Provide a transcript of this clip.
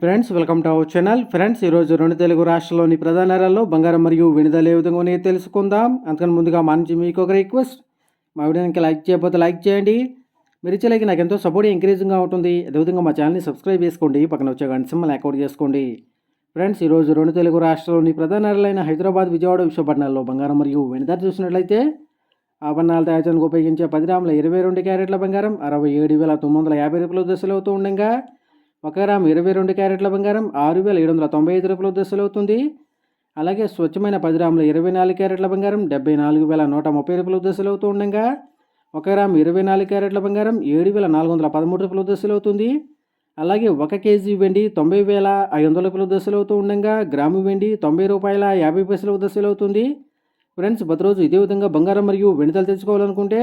Friends welcome to our channel friends ఈరోజు రెండు తెలుగు రాష్ట్రాల్లోని ప్రధాన నగరాల్లో బంగారం మరియు వెనుదల ఏ విధంగా ఉన్నాయో తెలుసుకుందాం. అందుకని ముందుగా మా నుంచి మీకు ఒక రిక్వెస్ట్ మా వీడియోకి లైక్ చేయకపోతే లైక్ చేయండి. మీరు ఇచ్చేలాగే నాకు ఎంతో సపోర్ట్ ఎంకరేజింగ్గా ఉంటుంది. అదేవిధంగా మా ఛానల్ని సబ్స్క్రైబ్ చేసుకోండి. పక్కన వచ్చే గంట సింహల్ అకౌంట్ చేసుకోండి. ఫ్రెండ్స్ ఈరోజు రెండు తెలుగు రాష్ట్రాల్లోని ప్రధాన నగరాలైన హైదరాబాద్ విజయవాడ విశాఖపట్నాల్లో బంగారం మరియు వెనుదల చూసినట్లయితే ఆభరణాల తయారు ఉపయోగించే పది రాముల ఇరవై రెండు క్యారెట్ల బంగారం అరవై ఏడు వేల తొమ్మిది వందల యాభై రూపాయల దశలు అవుతూ ఉండగా ఒక గ్రామ్ ఇరవై రెండు క్యారెట్ల బంగారం ఆరు వేల ఏడు వందల తొంభై ఐదు రూపాయలు దశలు అవుతుంది. అలాగే స్వచ్ఛమైన పది గ్రాముల ఇరవై నాలుగు క్యారెట్ల బంగారం డెబ్బై నాలుగు వేల నూట ముప్పై రూపాయలు దశలు అవుతూ ఉండగా ఒక గ్రామ్ ఇరవై నాలుగు క్యారెట్ల బంగారం ఏడు వేల నాలుగు వందల పదమూడు రూపాయలు దశలు అవుతుంది. అలాగే ఒక కేజీ వెండి తొంభై వేల ఐదు వందల రూపాయలు దశలు అవుతూ ఉండగా గ్రాము వెండి తొంభై రూపాయల యాభై పైసల దశలు అవుతుంది. ఫ్రెండ్స్ ప్రతిరోజు ఇదే విధంగా బంగారం మరియు వెండితలు తెచ్చుకోవాలనుకుంటే